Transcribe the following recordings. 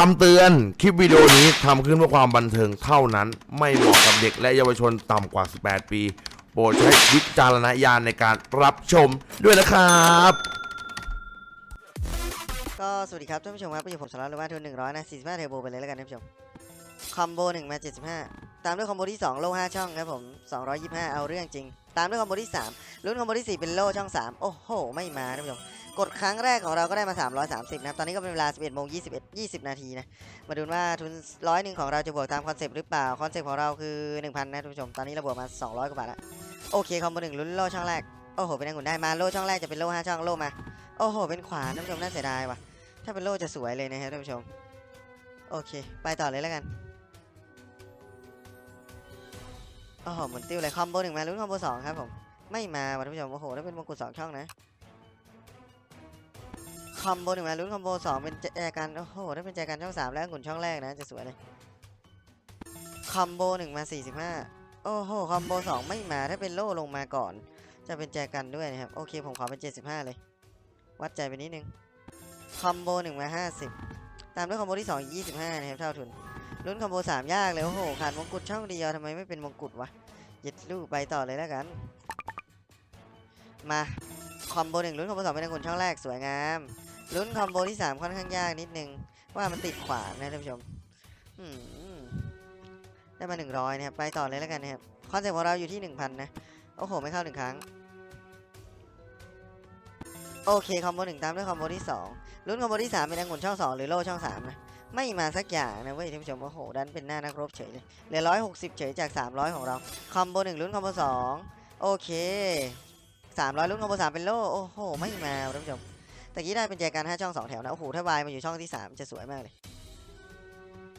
คำเตือน คลิปวิดีโอนี้ทำขึ้นเพื่อความบันเทิงเท่านั้น ไม่เหมาะกับเด็กและเยาวชนต่ำกว่า 18 ปี โปรดใช้วิจารณญาณในการรับชมด้วยนะครับ ก็สวัสดีครับท่านผู้ชมครับอยู่ผมสาระรือว่าทุนหนึ่งร้อยนะสี่สิบห้าเทอร์โบไปเลยแล้วกันท่านผู้ชม คอมโบหนึ่งมาเจ็ดสิบห้าตามด้วยคอมโบที่สองโล่ห้าช่องครับผมสองร้อยยี่สิบห้าเอาเรื่องจริง ตามด้วยคอมโบที่สามลุ้นคอมโบที่สี่เป็นโล่ช่องสามโอ้โห ไม่มาท่านผู้ชม กดครั้งแรกของเราก็ได้มา 330 นะครับ ตอนนี้ก็เป็นเวลา 11โมง21 20 นาทีนะ มาดูว่าทุนร้อยหนึ่งของเราจะบวกตามคอนเซปต์หรือเปล่า คอนเซปต์ของเราคือ 1,000 นะท่านผู้ชม ตอนนี้เราบวกมา 200 กว่าบาทแล้ว โอเค คอมโบหนึ่งลุ้นโล่ช่องแรก โอ้โห เป็นอังุ่นได้มา โล่ช่องแรกจะเป็นโล่ห้าช่องโล่มา โอ้โห เป็นขวานท่านผู้ชมน่าเสียดายว่ะ ถ้าเป็นโล่จะสวยเลยนะครับท่านผู้ชม โอเค ไปต่อเลยแล้วกัน โอ้โหหมุนติ้วเลยคอมโบหนึ่งมาลุ้นคอมโบสองครับผม ไม่มาว่ะท่านผู้ชม โอ้โหถ้าเป็นมงกุฎสองช่องนะ อมโบหนึ่งมาลุ้นคอมโบสองเป็นแจกันโอ้โหถ้าเป็นแจกันช่องสามแล้วองุ่นช่องแรกนะจะสวยเลยคอมโบหนึ่งมาสี่สิบห้าโอ้โหคอมโบสองไม่มาถ้าเป็นโล่ลงมาก่อน จะเป็นแจกันด้วยนะครับโอเคผมขอเป็นเจ็ดสิบห้าเลย วัดใจไปนิดนึงคอมโบหนึ่งมาห้าสิบตามด้วยคอมโบที่สองยี่สิบห้านะครับเท่าทุนลุ้นคอมโบสามยากเลยโอ้โหขาดมงกุฎช่องเดียวทำไมไม่เป็นมงกุฎวะย็ดลูกไปต่อเลยแล้วกัน มาคอมโบหนึ่งลุ้นคอมโบสองเป็นองุ่นช่องแรกสวยงาม ลุ้นคอมโบที่ 3 ค่อนข้างยากนิดนึง ว่ามันติดขวานนะท่านผู้ชมได้มา 100 นะครับ ไปต่อเลยแล้วกันนะครับคอนเซ็ปต์ของเราอยู่ที่ 1,000 นะ โอ้โห ไม่เข้าหนึ่งครั้ง โอเค คอมโบหนึ่งตามด้วยคอมโบที่ 2 ลุ้นคอมโบที่ 3 เป็นองุ่นช่อง 2 หรือโล่ช่อง 3 นะ ไม่มาสักอย่างนะเว้ยท่านผู้ชม โอ้โห ดันเป็นหน้านักรบเฉยเลยเหลือ160 เฉยจาก 300 ของเรา คอมโบหนึ่งลุ้นคอมโบ2โอเค300ลุ้นคอมโบ3เป็นโล่ โอ้โห ไม่มาท่านผู้ชม แตะกี้ได้เป็นแจกันห้าช่องสองแถวนะ โอ้โห ถ้าวายมาอยู่ช่องที่สามจะสวยมากเลย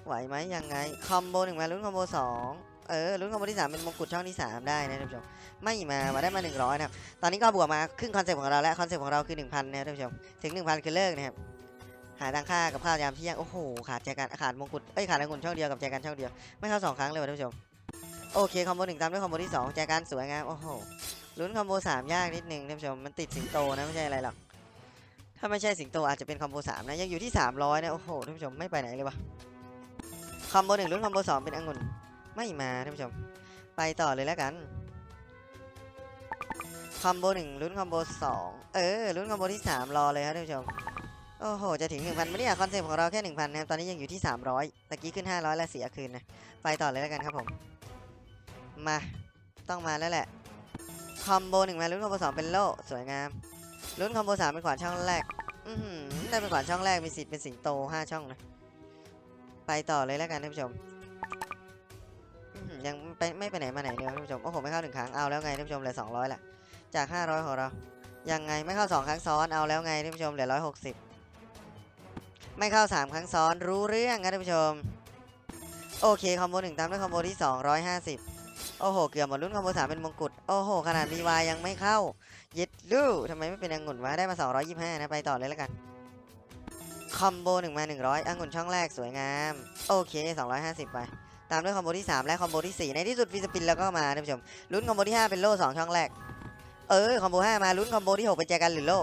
ไหวไหมยังไง คอมโบหนึ่งมาลุ้นคอมโบสองเออลุ้นคอมโบที่สามเป็นมงกุฎช่องที่สามได้นะท่านผู้ชม ไม่มามาได้มาหนึ่งร้อยนะครับ ตอนนี้ก็บวกมาครึ่งคอนเซ็ปต์ของเราแล้ว คอนเซ็ปต์ของเราคือหนึ่งพันนะท่านผู้ชม ถึงหนึ่งพันคือเลิกนะครับ หาตังค่ากับข้าวยามเที่ยง โอ้โห ขาดแจกันขาดมงกุฎ เอ้ย ขาดองุ่นช่องเดียวกับแจกันช่องเดียว ไม่เข้าสองครั้งเลยว่ะท่านผู้ชม โอเค คอมโบหนึ่งตามด้วยคอมโบที่สองแจกันสวยงาม โอ้โหลุ้นคอมโบสามยากนิดนึงท่านผู้ชม มันติดสิงโตนะไม่ใช่อะไรหรอก ถ้าไม่ใช่สิงโตอาจจะเป็นคอมโบสามนะ ยังอยู่ที่300นะ โอ้โหท่านผู้ชมไม่ไปไหนเลยวะคอมโบหนึ่งลุ้นคอมโบสองเป็นองุ่น ไม่มาท่านผู้ชม ไปต่อเลยแล้วกันคอมโบหนึ่งลุ้นคอมโบสองเออลุ้นคอมโบที่สามรอเลยครับท่านผู้ชมโอ้โห จะถึง1,000ไหมเนี่ยคอนเซ็ปต์ของเราแค่1,000นะครับ ตอนนี้ยังอยู่ที่300ตะกี้ขึ้น500แล้วเสียคืนนะ ไปต่อเลยแล้วกันครับผม มา ต้องมาแล้วแหละ คอมโบหนึ่งมาลุ้นคอมโบสองเป็นโล่ สวยงาม ลุ้นคอมโบสามเป็นขวานช่องแรก อือหือได้เป็นขวานช่องแรกมีสิทธิ์เป็นสิงโตห้าช่องนะ ไปต่อเลยแล้วกันท่านผู้ชมยังไปไม่ไปไหนมาไหนเลยท่านผู้ชม โอ้โห ไม่เข้าหนึ่งครั้ง เอาแล้วไงท่านผู้ชมเหลือสองร้อยละ จากห้าร้อยของเรา ยังไงไม่เข้าสองครั้งซ้อน เอาแล้วไงท่านผู้ชมเหลือร้อยหกสิบไม่เข้าสามครั้งซ้อนรู้เรื่องครับท่านผู้ชม โอเคคอมโบหนึ่งตามด้วยคอมโบที่สองร้อยห้าสิบ โอ้โห เกือบหมดรุ่นคอมโบสามเป็นมงกุฎ โอ้โห ขนาดมีวายยังไม่เข้า เย็ดลูทำไมไม่เป็นองุ่นวะ ได้มา 225 นะ ไปต่อเลยแล้วกัน คอมโบ1มา 100องุ่นช่องแรกสวยงาม โอเค 250 ไป ตามด้วยคอมโบที่ 3 และคอมโบที่ 4 ในที่สุดฟีสปินแล้วก็มาท่านผู้ชม ลุ้นคอมโบที่ 5 เป็นโล่2ช่องแรก เออ คอมโบ5มาลุ้นคอมโบที่ 6 เป็นแจกันหรือโล่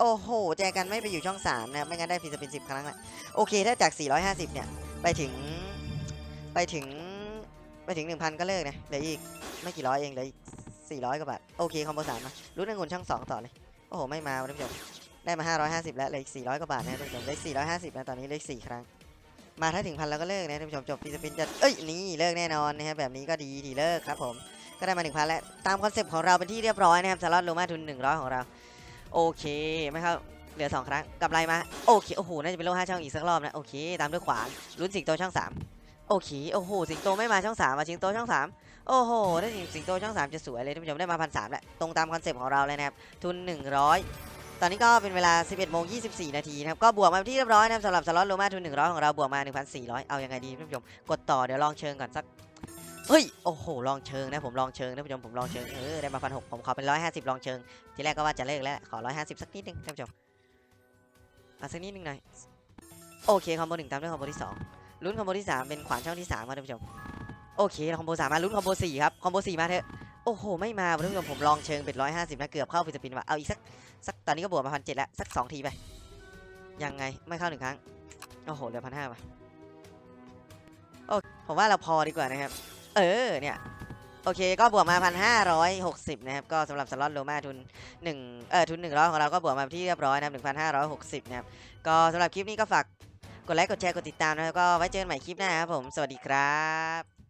โอ้โห แจกันไม่ไปอยู่ช่อง3นะไม่งั้นได้ฟีสปิน10 ครั้งละโอเค ถ้าจาก 450 เนี่ย ไปถึง ไปถึง ไปถึง 1,000 ก็เลิกนะเหลืออีกไม่กี่ร้อยเองเหลืออีก400กว่าบาทโอเคคอมโบ3มมาลุ้นองุ่นช่อง2ต่อเลยโอ้โหไม่มาท่านผู้ชมได้มา 550 แล้วเหลืออีก400กว่าบาทนะท่านผู้ชมเหลืออีก450นะตอนนี้เหลืออีก4ครั้งมาถ้าถึงพันแล้วก็เลิกนะท่านผู้ชมจบฟีสปินจะเอ้ยนี่เลิกแน่นอนนะครับแบบนี้ก็ดีทีเลิกครับผมก็ได้มา1,000แล้วตามคอนเซปต์ของเราเป็นที่เรียบร้อยนะครับสล็อตโลมาทุน 100 ของเรา โอเคไม่เข้าเหลือ 2 ครั้งกำไรมาโอเคโอ้โหน่าจะเป็นโล5ช่องอีกสักรอบนะโอเคตามด้วยขวานลุ้นสิงโตช่อง3 โอเค โอ้โห สิงโตไม่มาช่อง3มมาสิงโตช่อง3โอ้โหได้สิงโตช่อง3จะสวยเลยท่านผู้ชมได้มาพันสามแหล้วตรงตามคอนเซปต์ของเราเลยนะครับ ทุน100ตอนนี้ก็เป็นเวลา 11โมง24 นาทีนะครับ ก็บวกมาที่เรียบร้อยนะครับสำหรับสล็อตโลมาทุน 100 ของเราบวกมา 1,400 เอายังไงดีท่านผู้ชม กดต่อเดี๋ยวลองเชิงก่อนสัก เฮ้ย โอ้โห ลองเชิงนะผมลองเชิงท่านผู้ชมผมลองเชิง เออ ได้มาพันหกผมขอเป็น 150 ลองเชิง ทีแรกก็ว่าจะเลิกแล้ว ขอ 150 สักนิดนึงท่านผู้ชมเอาสักนิดนึงหน่อย โอเคคอมโบหนึ่งตามด้วยคอมโบที่สอง ลุ้นคอมโบที่ 3 เป็นขวานช่องที่3ครับท่านผู้ชม โอเคคอมโบสามมาลุ้นคอมโบสี่ครับ คอมโบสี่มาเถอะ โอ้โห ไม่มาท่านผู้ชมผมลองเชิงเป็ดร้อยห้าสิบนะเกือบเข้าฟิสปินว่ะเอาอีกสักสักตอนนี้ก็บวกมาพันเจ็ดแล้ว สักสองทีไป ยังไงไม่เข้าหนึ่งครั้ง โอ้โหเหลือพันห้าไปโอ้ผมว่าเราพอดีกว่านะครับ เออเนี่ยโอเค ก็บวกมา 1,560 นะครับ ก็สำหรับสล็อตโลมาทุน1เอ่อทุน100 ของเราก็บวกมาที่เรียบร้อยนะครับ 1,560 นะครับ ก็สำหรับคลิปนี้ก็ฝาก กดไลค์กดแชร์กดติดตามนะแล้วก็ไว้เจอกันใหม่คลิปหน้าครับผมสวัสดีครับ